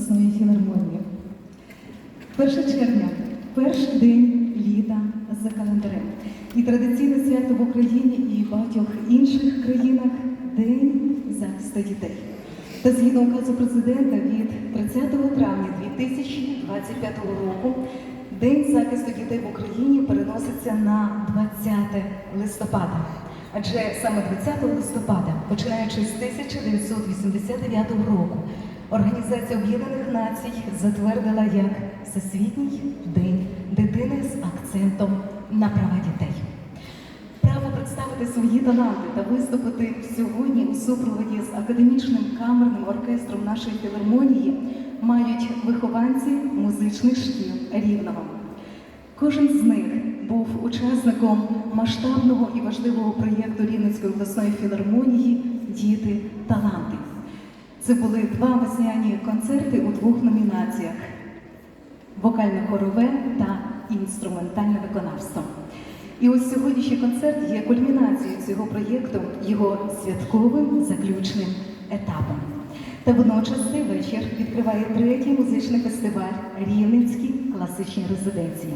обласної філармонії. 1 червня перший день літа за календарем. І традиційне свято в Україні і багатьох інших країнах День захисту дітей. Та згідно указу президента від 30 травня 2025 року День захисту дітей в Україні переноситься на 20 листопада. Адже саме 20 листопада, починаючи з 1989 року, Організація Об'єднаних Націй затвердила як Всесвітній день дитини з акцентом на права дітей. Право представити свої таланти та виступити сьогодні у супроводі з академічним камерним оркестром нашої філармонії мають вихованці музичних шкіл Рівного. Кожен з них був учасником масштабного і важливого проєкту Рівненської обласної філармонії Діти таланти. Це були два весняні концерти у двох номінаціях: вокально-хорове та інструментальне виконавство. І ось сьогоднішній концерт є кульмінацією цього проєкту, його святковим заключним етапом. Та водночас цей вечір відкриває третій музичний фестиваль Рівненські класичні резиденції.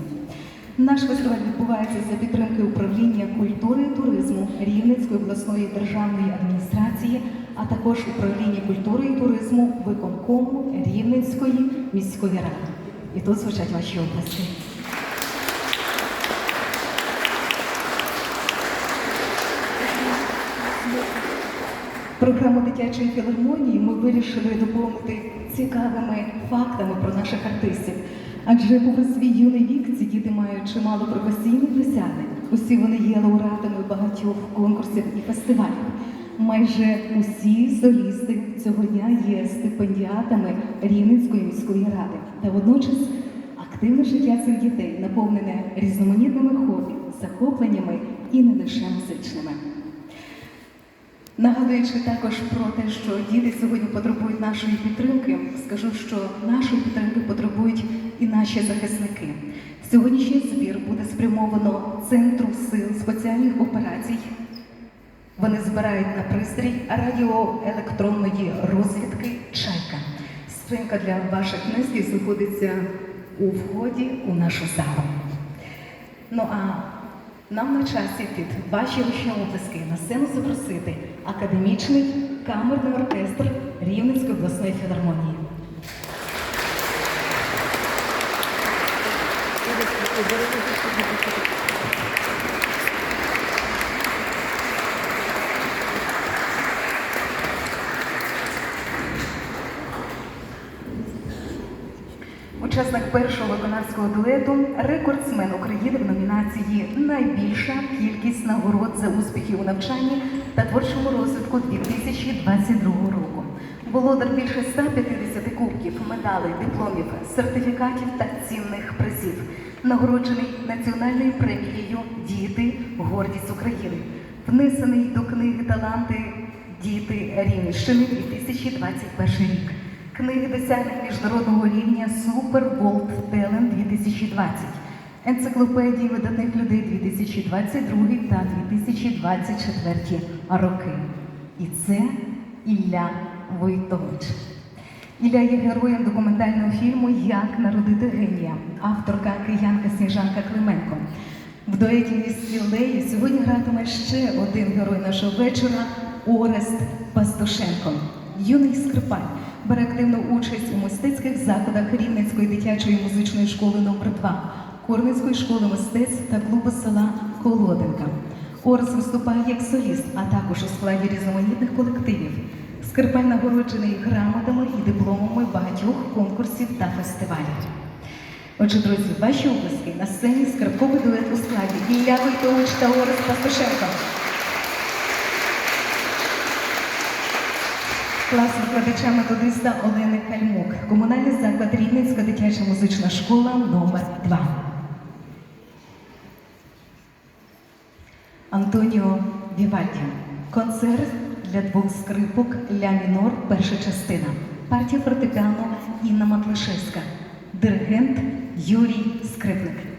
Наш фестиваль відбувається за підтримки управління культури і туризму Рівненської обласної державної адміністрації, а також управління культури і туризму виконкому Рівненської міської ради. І тут звучать ваші області. Програму дитячої філармонії ми вирішили доповнити цікавими фактами про наших артистів. Адже попри свій юний вік ці діти мають чимало професійних досягнень. Усі вони є лауреатами багатьох конкурсів і фестивалів. Майже усі солісти цього дня є стипендіатами Рівненської міської ради. Та водночас активне життя цих дітей наповнене різноманітними хобі, захопленнями і не лише музичними. Нагадуючи також про те, що діти сьогодні потребують нашої підтримки, скажу, що нашої підтримки потребують і наші захисники. Сьогоднішній збір буде спрямовано Центру сил спеціальних операцій. Вони збирають на пристрій радіоелектронної розвідки Чайка. Скринька для ваших внесків знаходиться у вході у нашу залу. Ну а нам на часі під ваші ручні оплески на сцену запросити академічний камерний оркестр Рівненської обласної філармонії. Учасник першого виконавського дуету, рекордсмен України в номінації Найбільша кількість нагород за успіхи у навчанні та творчому розвитку 2022 року. Володар більше 150 кубків, медалей, дипломів, сертифікатів та цінних призів. Нагороджений національною премією Діти гордість України. Внесений до книги таланти Діти Рівненщини 2021 рік книги досягнень міжнародного рівня Super World Talent 2020, енциклопедії видатних людей 2022 та 2024 роки. І це Ілля Войтович. Ілля є героєм документального фільму Як народити генія, авторка киянка Сніжанка Клименко. В дуеті із Стілею сьогодні гратиме ще один герой нашого вечора Орест Пастушенко, юний скрипаль бере активну участь у мистецьких заходах Рівненської дитячої музичної школи номер 2 Корницької школи мистецтв та клубу села Колоденка. Орес виступає як соліст, а також у складі різноманітних колективів. Скрипаль нагороджений грамотами і дипломами багатьох конкурсів та фестивалів. Отже, друзі, ваші обласки на сцені скрипковий дует у складі Ілля Войтович та Орес Пастушенко. Клас викладача методиста Олени Кальмук. Комунальний заклад Рівненська дитяча музична школа номер 2 Антоніо Вівальді. Концерт для двох скрипок Ля мінор, перша частина. Партія фортепіано Інна Матлашевська. Диригент Юрій Скрипник.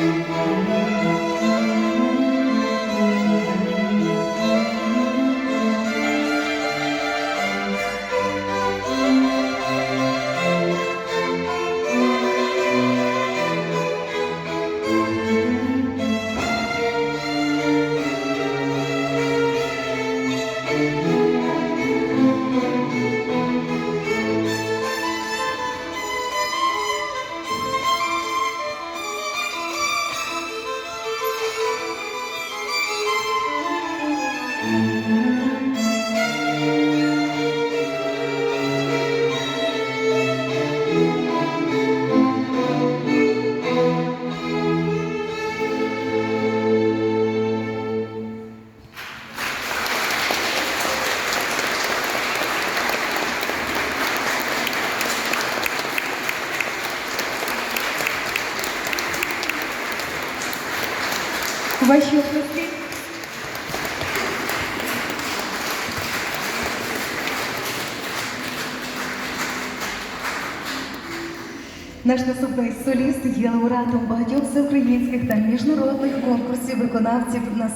Música Ваші оплески. Наш наступний соліст є лауреатом багатьох всеукраїнських та міжнародних конкурсів виконавців на